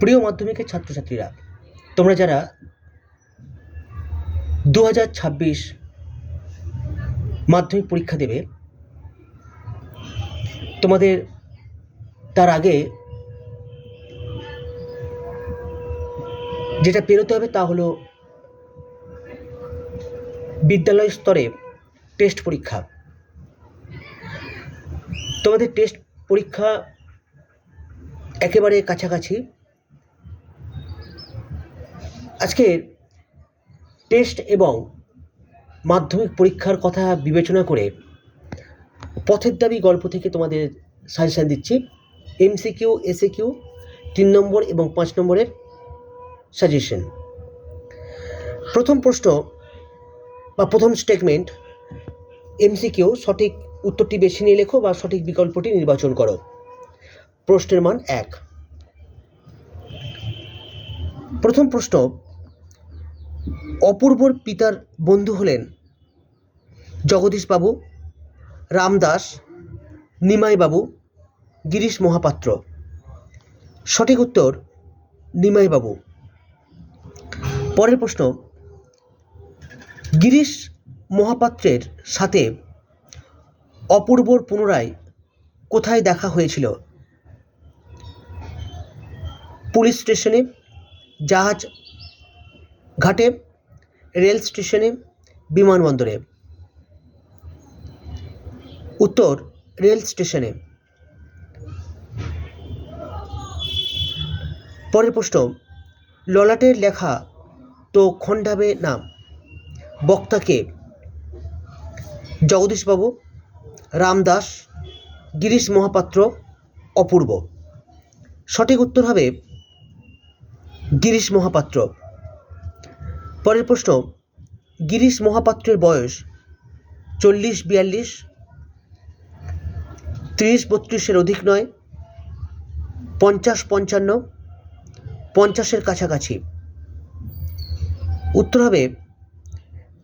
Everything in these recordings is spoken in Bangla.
প্রিয় মাধ্যমিকের ছাত্রছাত্রীরা, তোমরা যারা দু হাজার ছাব্বিশ মাধ্যমিক পরীক্ষা দেবে, তোমাদের তার আগে যেটা পেরোতে হবে তা হলো বিদ্যালয় স্তরে টেস্ট পরীক্ষা। তোমাদের টেস্ট পরীক্ষা একেবারে কাছাকাছি। আজকে টেস্ট এবং মাধ্যমিক পরীক্ষার কথা বিবেচনা করে পথের দাবি গল্প থেকে তোমাদের সাজেশান দিচ্ছি। এমসিকিউ এসএ কিউ তিন নম্বর এবং পাঁচ নম্বরের সাজেশন প্রথম প্রশ্ন বা প্রথম স্টেটমেন্ট এমসিকিউ সঠিক উত্তরটি বেছে নিয়ে লেখো বা সঠিক বিকল্পটি নির্বাচন করো। প্রশ্নের মান এক। প্রথম প্রশ্ন অপূর্বর পিতার বন্ধু হলেন জগদীশবাবু, রামদাস, নিমাইবাবু, গিরিশ মহাপাত্র। সঠিক উত্তর, নিমাইবাবু। পরের প্রশ্ন, গিরিশ মহাপাত্রের সাথে অপূর্বর পুনরায় কোথায় দেখা হয়েছিল? পুলিশ স্টেশনে, জাহাজ ঘাটে রেল স্টেশনে, বিমানবন্দরে। উত্তর, রেল স্টেশনে। পরের প্রশ্ন, ললাটের লেখা তো খণ্ডাবে না বক্তাকে জগদীশবাবু, রামদাস, গিরিশ মহাপাত্র, অপূর্ব। সঠিক উত্তর হবে গিরিশ মহাপাত্র। পরের প্রশ্ন, গিরিশ মহাপাত্রের বয়স চল্লিশ, বিয়াল্লিশ, ত্রিশ, বত্রিশের অধিক নয়, পঞ্চাশ, পঞ্চান্ন, পঞ্চাশের কাছাকাছি। উত্তর হবে,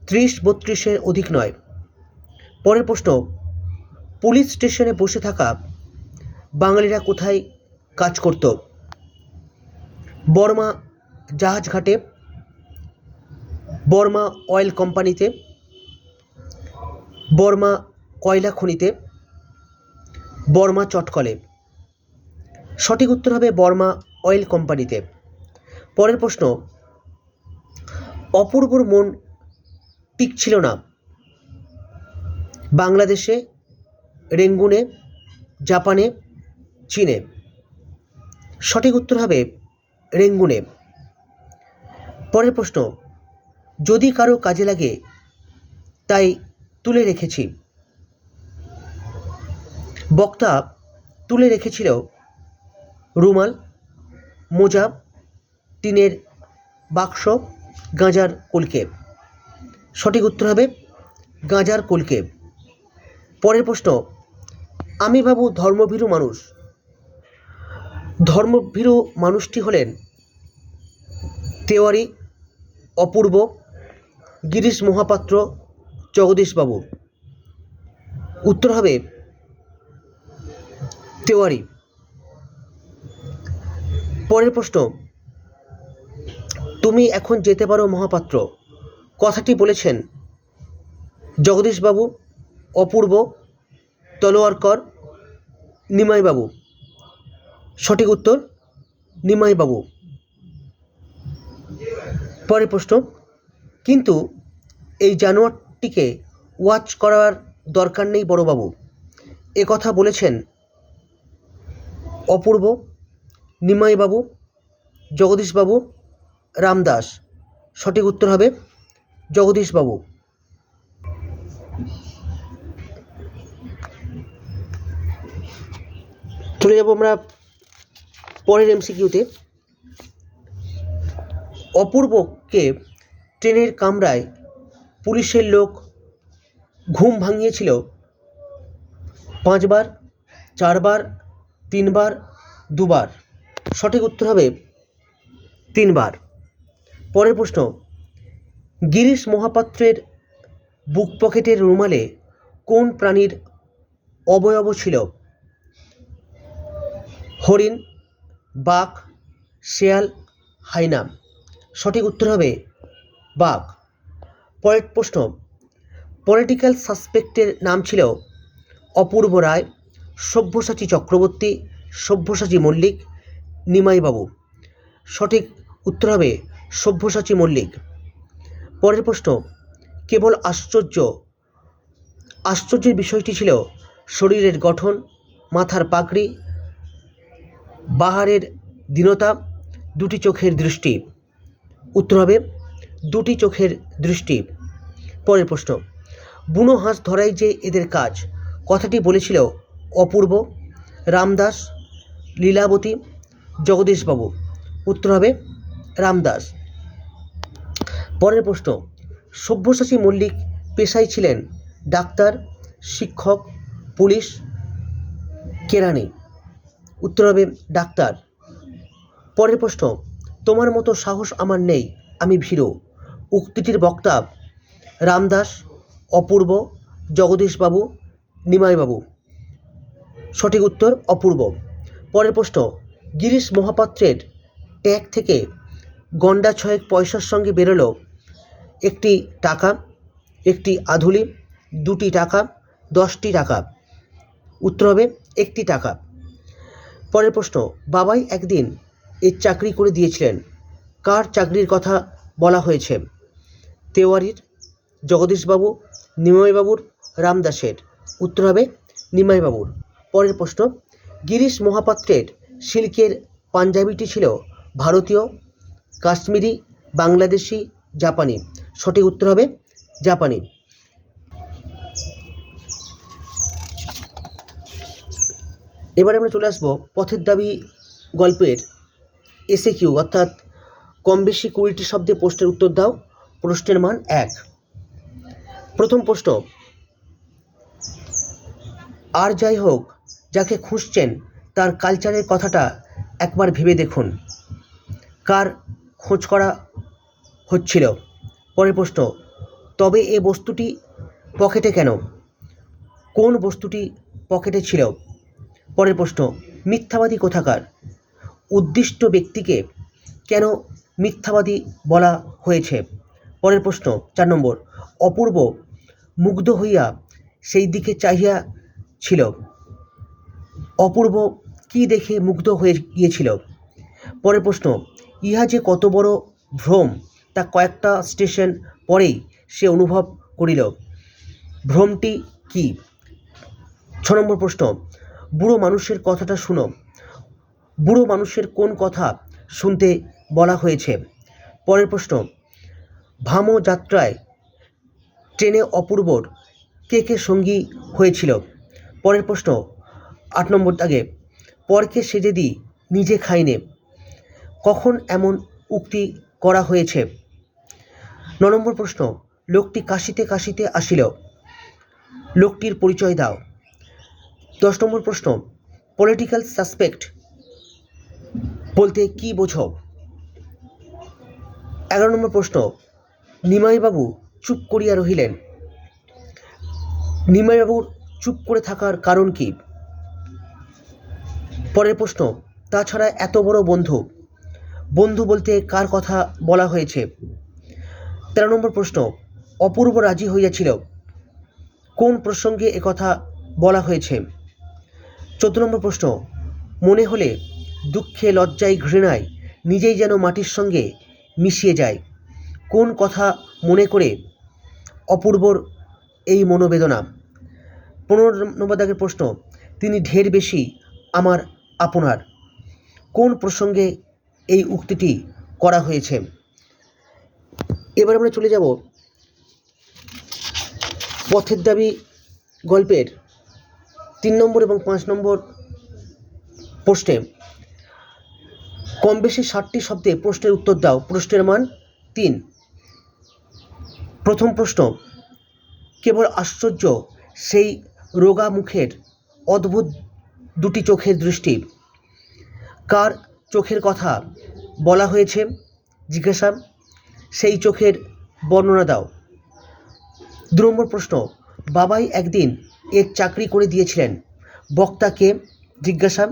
ত্রিশ, বত্রিশের অধিক নয়। পরের প্রশ্ন, পুলিশ স্টেশনে বসে থাকা বাঙালিরা কোথায় কাজ করত? বর্মা জাহাজ ঘাটে বর্মা অয়েল কোম্পানিতে, বর্মা কয়লা খনিতে, বর্মা চটকলে। সঠিক উত্তর হবে বর্মা অয়েল কোম্পানিতে। পরের প্রশ্ন, অপূর্বর মন টিকছিল না। বাংলাদেশে, রেঙ্গুনে, জাপানে, চীনে। সঠিক উত্তর হবে রেঙ্গুনে। পরের প্রশ্ন যদি কারও কাজে লাগে, তাই তুলে রেখেছি। বক্তা তুলে রেখেছিল রুমাল মোজা টিনের বাক্স, গাঁজার কলকে। সঠিক উত্তর হবে গাঁজার কলকে। পরের প্রশ্ন আমি ভাবু ধর্মভীরু মানুষ। ধর্মভীরু মানুষটি হলেন তেওয়ারি, অপূর্ব গিরিশ মহাপাত্র জগদীশবাবু। উত্তর হবে তেওয়ারি। পরের প্রশ্ন, তুমি এখন যেতে পারো মহাপাত্র। কথাটি বলেছেন জগদীশবাবু, অপূর্ব, তলোয়ারকর, নিমাইবাবু। সঠিক উত্তর, নিমাইবাবু। পরের প্রশ্ন কিন্তু এই জানোয়ারটিকে ওয়াচ করার দরকার নেই বড়বাবু। এ কথা বলেছেন অপূর্ব, নিমাইবাবু, জগদীশবাবু, রামদাস। সঠিক উত্তর হবে জগদীশবাবু। চলে যাব আমরা পরের এমসিকিউতে অপূর্বকে ট্রেনের কামরায় পুলিশের লোক ঘুম ভাঙিয়েছিল। পাঁচবার, চারবার, তিনবার, দুবার। সঠিক উত্তর হবে তিনবার। পরের প্রশ্ন, গিরিশ মহাপাত্রের বুক পকেটের রুমালে কোন প্রাণীর অবয়ব ছিল? হরিণ, বাঘ, শেয়াল হাইনা সঠিক উত্তর হবে বাঘ। পরের প্রশ্ন পলিটিক্যাল সাসপেক্টের নাম ছিল অপূর্ব রায়, সব্যসাচী চক্রবর্তী, সব্যসাচী মল্লিক, নিমাইবাবু। সঠিক উত্তর হবে সব্যসাচী মল্লিক। পরের প্রশ্ন, কেবল আশ্চর্য, আশ্চর্যের বিষয়টি ছিল শরীরের গঠন, মাথার পাগড়ি, বাহারের দীনতা, দুটি চোখের দৃষ্টি। উত্তর হবে দুটি চোখের দৃষ্টি। পরের প্রশ্ন, বুনো হাঁস ধরাই যে এদের কাজ? কথাটি বলেছিল অপূর্ব, রামদাস, লীলাবতী, জগদীশবাবু। উত্তর হবে রামদাস। পরের প্রশ্ন, সব্যসাচী মল্লিক পেশায় ছিলেন ডাক্তার, শিক্ষক, পুলিশ কেরানি উত্তর হবে ডাক্তার। পরের প্রশ্ন, তোমার মতো সাহস আমার নেই, আমি ভীরু। উক্তিটির বক্তা রামদাস, অপূর্ব, জগদীশবাবু, নিমাইবাবু। সঠিক উত্তর অপূর্ব। পরের প্রশ্ন, গিরিশ মহাপাত্রের ট্যাগ থেকে গন্ডা ছয়েক পয়সার সঙ্গে বেরোলো একটি টাকা, একটি আধুলি, দুটি টাকা, দশটি টাকা। উত্তর হবে, একটি টাকা। পরের প্রশ্ন, বাবাই একদিন এর চাকরি করে দিয়েছিলেন। কার চাকরির কথা বলা হয়েছে? তেওয়ারির, জগদীশবাবু, নিমাইবাবুর, রামদাসের। উত্তর হবে নিমাইবাবুর। পরের প্রশ্ন, গিরিশ মহাপাত্রের সিল্কের পাঞ্জাবিটি ছিল ভারতীয়, কাশ্মীরি, বাংলাদেশি, জাপানি। সঠিক উত্তর হবে জাপানি। এবারে আমরা চলে আসব পথের দাবি গল্পের এসে কিউ অর্থাৎ কম বেশি কুড়িটি শব্দে প্রশ্নের উত্তর দাও। প্রশ্নের মান এক। প্রথম প্রশ্ন, আর যাই হোক, যাকে খুঁজছেন, তার কালচারের কথাটা একবার ভেবে দেখুন। কার খোঁজ করা হচ্ছিল? পরের প্রশ্ন, তবে এ বস্তুটি পকেটে কেন? কোন বস্তুটি পকেটে ছিল? পরের প্রশ্ন, মিথ্যাবাদী কোথাকার? উদ্দিষ্ট ব্যক্তিকে কেন মিথ্যাবাদী বলা হয়েছে? পরের প্রশ্ন, চার নম্বর, অপূর্ব মুগ্ধ হইয়া সেই দিকে চাহিয়া ছিল। অপূর্ব কি দেখে মুগ্ধ হয়ে গিয়েছিল? পরের প্রশ্ন, ইহা যে কত বড় ভ্রম, তা কয়েকটা স্টেশন পরেই সে অনুভব করিল। ভ্রমটি কি? ছ নম্বর প্রশ্ন, বুড়ো মানুষের কথাটা শুনো। বুড়ো মানুষের কোন কথা শুনতে বলা হয়েছে? পরের প্রশ্ন ভামো যাত্রায় ট্রেনে অপূর্বর কে কে সঙ্গী হয়েছিল? পরের প্রশ্ন, আট নম্বর দাগে, পরকে সেজে দিই নিজে খাইনে, কখন এমন উক্তি করা হয়েছে? ন নম্বর প্রশ্ন, লোকটি কাশিতে কাশিতে আসিল। লোকটির পরিচয় দাও। দশ নম্বর প্রশ্ন পলিটিক্যাল সাসপেক্ট বলতে কি বোঝো? এগারো নম্বর প্রশ্ন নিমাইবাবু চুপ করিয়া রহিলেন। নিমাইবাবুর চুপ করে থাকার কারণ কি? পরের প্রশ্ন, তাছাড়া এত বড় বন্ধু বন্ধু বলতে কার কথা বলা হয়েছে? তেরো নম্বর প্রশ্ন, অপূর্ব রাজি হইয়াছিল। কোন প্রসঙ্গে একথা বলা হয়েছে? চোদ্দ নম্বর প্রশ্ন, মনে হলে দুঃখে লজ্জায় ঘৃণায় নিজেই যেন মাটির সঙ্গে মিশিয়ে যায়। কোন কথা মনে করে অপূর্বর এই মনোবেদনা? পনেরো নম্বর দাগের প্রশ্ন, তিনি ঢের বেশি আমার আপনার। কোন প্রসঙ্গে এই উক্তিটি করা হয়েছে? এবার আমরা চলে যাব পথের দাবি গল্পের তিন নম্বর এবং পাঁচ নম্বর প্রশ্নে। কম বেশি ষাটটি শব্দে প্রশ্নের উত্তর দাও। প্রশ্নের মান তিন। প্রথম প্রশ্ন, কেবল আশ্চর্য সেই রোগা মুখের অদ্ভুত দুটি চোখের দৃষ্টি? কার চোখের কথা বলা হয়েছে? জিজ্ঞাসা সেই চোখের বর্ণনা দাও। দু নম্বর প্রশ্ন, বাবাই একদিন এর চাকরি করে দিয়েছিলেন। বক্তাকে জিজ্ঞাসা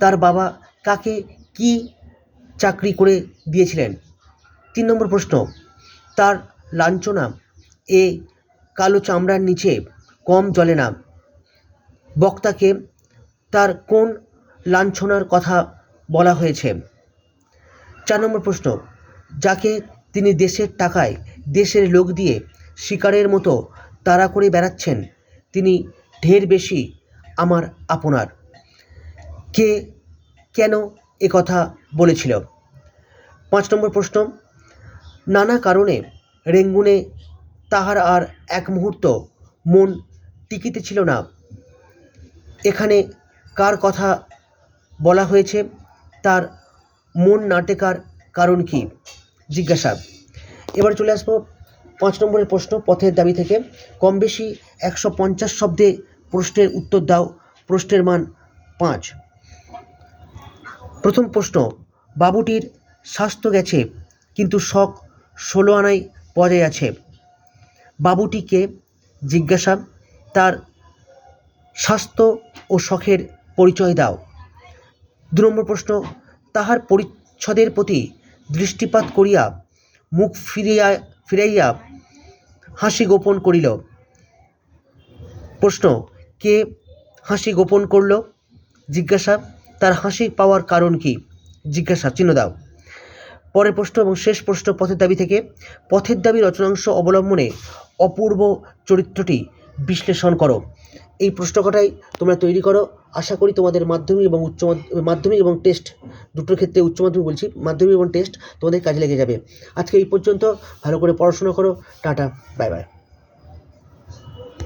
তার বাবা কাকে কি চাকরি করে দিয়েছিলেন? তিন নম্বর প্রশ্ন, তার লাঞ্ছনা। এ কালো চামড়ার নিচে কম জ্বলে না। বক্তাকে তার কোন লাঞ্ছনার কথা বলা হয়েছে? চার নম্বর প্রশ্ন, যাকে তিনি দেশের টাকায় দেশের লোক দিয়ে শিকারের মতো তাড়া করে বেড়াচ্ছেন, তিনি ঢের বেশি আমার আপনার। কে কেন কথা বলেছিল? পাঁচ নম্বর প্রশ্ন, নানা কারণে রেঙ্গুনে তাহার আর এক মুহূর্ত মন টিকিতে ছিল না। এখানে কার কথা বলা হয়েছে, তার মন নাটেকার কারণ কি? জিজ্ঞাসা। এবার চলে আসব পাঁচ নম্বরের প্রশ্ন, পথের দাবি থেকে। কম বেশি একশো পঞ্চাশ শব্দে প্রশ্নের উত্তর দাও, প্রশ্নের মান পাঁচ। প্রথম প্রশ্ন, বাবুটির স্বাস্থ্য গেছে, কিন্তু শখ ষোলো আনায় বজায় আছে। বাবুটিকে জিজ্ঞাসা, তার স্বাস্থ্য ও শখের পরিচয় দাও। দু নম্বর প্রশ্ন তাহার পরিচ্ছদের প্রতি দৃষ্টিপাত করিয়া মুখ ফিরিয়া, ফিরাইয়া হাসি গোপন করিল। প্রশ্ন, কে হাসি গোপন করল? জিজ্ঞাসা, তার হাসি পাওয়ার কারণ কি? জিজ্ঞাসা, চিহ্ন দাও। পরের প্রশ্ন এবং শেষ প্রশ্ন পথের দাবি থেকে পথের দাবি রচনাংশ অবলম্বনে অপূর্ব চরিত্রটি বিশ্লেষণ করো। এই প্রশ্ন কটাই তোমরা তৈরি করো। আশা করি তোমাদের মাধ্যমিক এবং উচ্চ মাধ্যমিক এবং টেস্ট দুটোর ক্ষেত্রে উচ্চ মাধ্যমিক বলছি, মাধ্যমিক এবং টেস্ট তোমাদের কাজে লেগে যাবে। আজকে এই পর্যন্ত, ভালো করে পড়াশোনা করো। Tata, bye bye.